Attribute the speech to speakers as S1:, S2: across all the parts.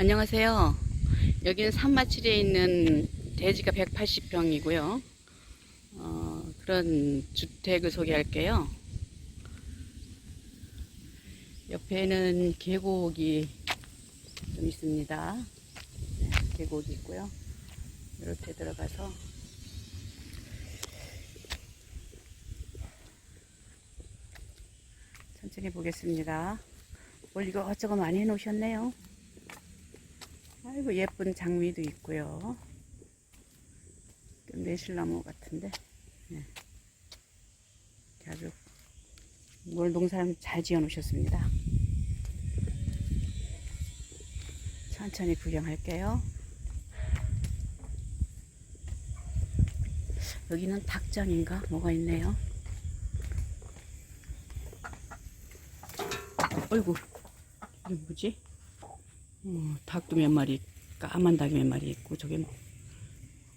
S1: 안녕하세요. 여기는 산마칠에 있는 대지가 180평이고요. 어, 그런 주택을 소개할게요. 옆에는 계곡이 좀 있습니다. 네, 계곡이 있고요. 이렇게 들어가서 천천히 보겠습니다. 뭘 이거저거 많이 해놓으셨네요. 아이고 예쁜 장미도 있고요. 매실나무 같은데. 네. 아주 뭘 농사를 잘 지어 놓으셨습니다. 천천히 구경할게요. 여기는 닭장인가 뭐가 있네요. 어이구 이게 뭐지? 어, 닭도 몇 마리, 까만 닭이 몇 마리 있고, 저게 뭐,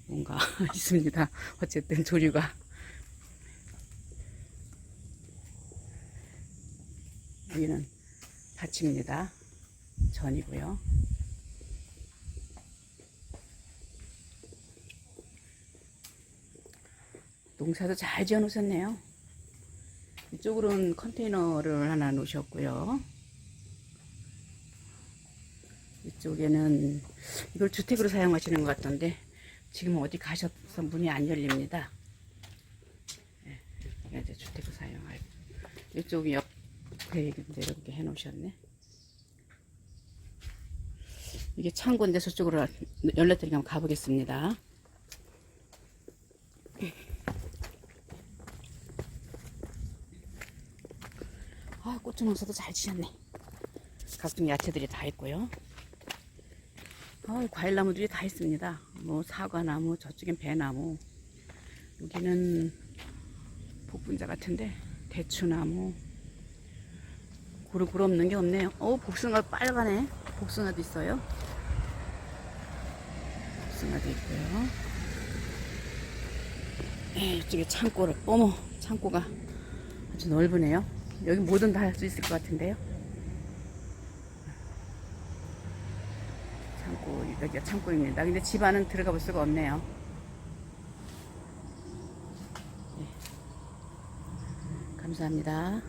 S1: 뭔가 있습니다. 어쨌든 조류가. 여기는 밭입니다. 전이고요. 농사도 잘 지어 놓으셨네요. 이쪽으로는 컨테이너를 하나 놓으셨고요. 이 쪽에는 이걸 주택으로 사용하시는 것 같던데 지금 어디 가셔서 문이 안 열립니다. 네, 이제 주택으로 사용할 이쪽이 옆에 이제 이렇게 해놓으셨네. 이게 창고인데 저쪽으로 열렸더니 한번 가보겠습니다. 아, 고추 농사도 잘 지셨네. 각종 야채들이 다 있고요. 아, 과일나무들이 다 있습니다. 뭐 사과나무, 저쪽엔 배나무, 여기는 복분자 같은데 대추나무. 고루고루 없는 게 없네요. 어, 복숭아 빨가네. 복숭아도 있어요. 복숭아도 있고요. 에, 이쪽에 창고를, 어머, 창고가 아주 넓으네요. 여기 뭐든 다 할 수 있을 것 같은데요. 창고, 여기가 창고입니다. 근데 집 안은 들어가 볼 수가 없네요. 네. 감사합니다.